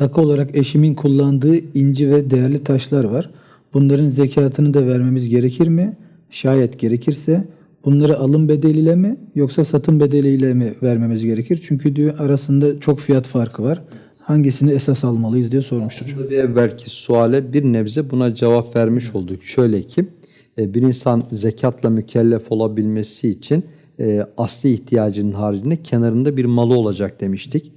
takı olarak eşimin kullandığı inci ve değerli taşlar var. Bunların zekatını da vermemiz gerekir mi? Şayet gerekirse bunları alım bedeliyle mi yoksa satım bedeliyle mi vermemiz gerekir? Çünkü diyor arasında çok fiyat farkı var. Hangisini esas almalıyız diye sormuştur. Aslında bir evvelki suale bir nebze buna cevap vermiş olduk. Şöyle ki e, bir insan zekatla mükellef olabilmesi için e, asli ihtiyacının haricinde kenarında bir malı olacak demiştik.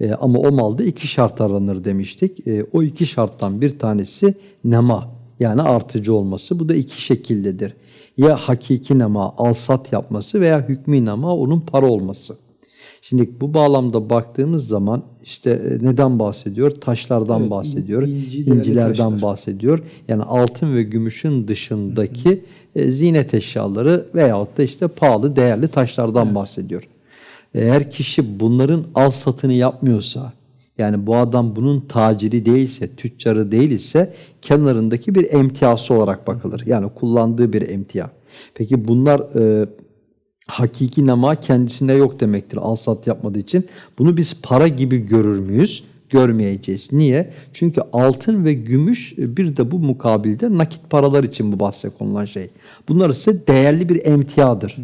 E, Ama o malda iki şart aranır demiştik. E, O iki şarttan bir tanesi nema yani artıcı olması. Bu da iki şekildedir. Ya hakiki nema alsat yapması veya hükmü nema onun para olması. Şimdi bu bağlamda baktığımız zaman işte e, neden bahsediyor? Taşlardan Evet, bahsediyor, inci, incilerden taşlar. bahsediyor. Yani altın ve gümüşün dışındaki e, ziynet eşyaları veyahut da işte pahalı, değerli taşlardan bahsediyor. Eğer kişi bunların al satını yapmıyorsa, yani bu adam bunun taciri değilse, tüccarı değil ise kenarındaki bir emtiası olarak bakılır. Yani kullandığı bir emtia. Peki bunlar e, hakiki nema kendisinde yok demektir al sat yapmadığı için. Bunu biz para gibi görür müyüz? Görmeyeceğiz. Niye? Çünkü altın ve gümüş e, bir de bu mukabilde nakit paralar için bu bahse konulan şey. Bunlar ise değerli bir emtiadır.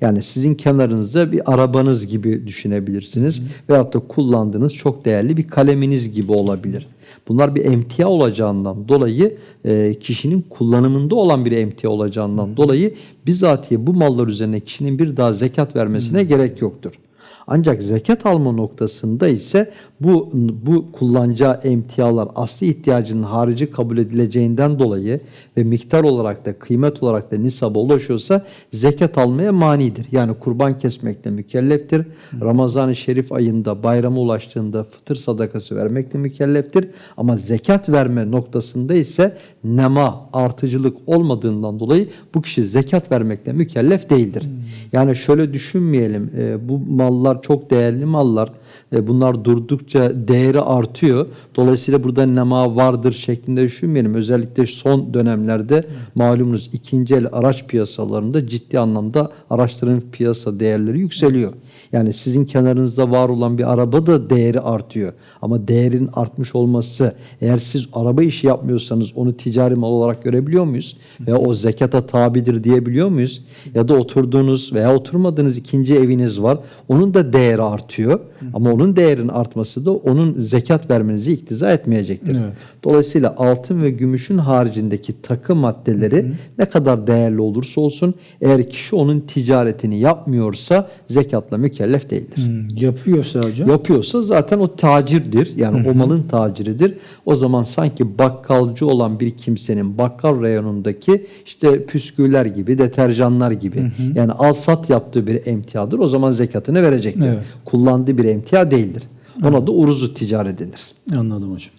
Yani sizin kenarınızda bir arabanız gibi düşünebilirsiniz. Veyahut da kullandığınız çok değerli bir kaleminiz gibi olabilir. Bunlar bir emtia olacağından dolayı e, kişinin kullanımında olan bir emtia olacağından dolayı bizatihi bu mallar üzerine kişinin bir daha zekat vermesine gerek yoktur. Ancak zekat alma noktasında ise bu bu kullanacağı emtialar asli ihtiyacının harici kabul edileceğinden dolayı ve miktar olarak da kıymet olarak da nisaba ulaşıyorsa zekat almaya manidir. Yani kurban kesmekle mükelleftir. Ramazan-ı Şerif ayında bayrama ulaştığında fıtır sadakası vermekle mükelleftir. Ama zekat verme noktasında ise nema, artıcılık olmadığından dolayı bu kişi zekat vermekle mükellef değildir. Yani şöyle düşünmeyelim. bu mallar çok değerli mallar. E, bunlar durdukça değeri artıyor. Dolayısıyla burada nema vardır şeklinde düşünmeyelim. Özellikle son dönemlerde malumunuz ikinci el araç piyasalarında ciddi anlamda araçların piyasa değerleri yükseliyor. Yani sizin kenarınızda var olan bir araba da değeri artıyor. Ama değerin artmış olması eğer siz araba işi yapmıyorsanız onu ticari mal olarak görebiliyor muyuz? Veya o zekata tabidir diyebiliyor muyuz? Ya da oturduğunuz veya oturmadığınız ikinci eviniz var. Onun da değeri artıyor. Ama onun değerin artması da onun zekat vermenizi iktiza etmeyecektir. Evet. Dolayısıyla altın ve gümüşün haricindeki takı maddeleri ne kadar değerli olursa olsun eğer kişi onun ticaretini yapmıyorsa zekatla mükellef değildir. Hmm, yapıyorsa hocam. Yapıyorsa zaten o tacirdir. Yani o malın taciridir. O zaman sanki bakkalcı olan bir kimsenin bakkal reyonundaki işte püsküller gibi, deterjanlar gibi yani al sat yaptığı bir emtiadır. O zaman zekatını verecektir. Evet. Kullandığı bir emtia değildir. Ona da uruzu ticaret denir. Anladım hocam.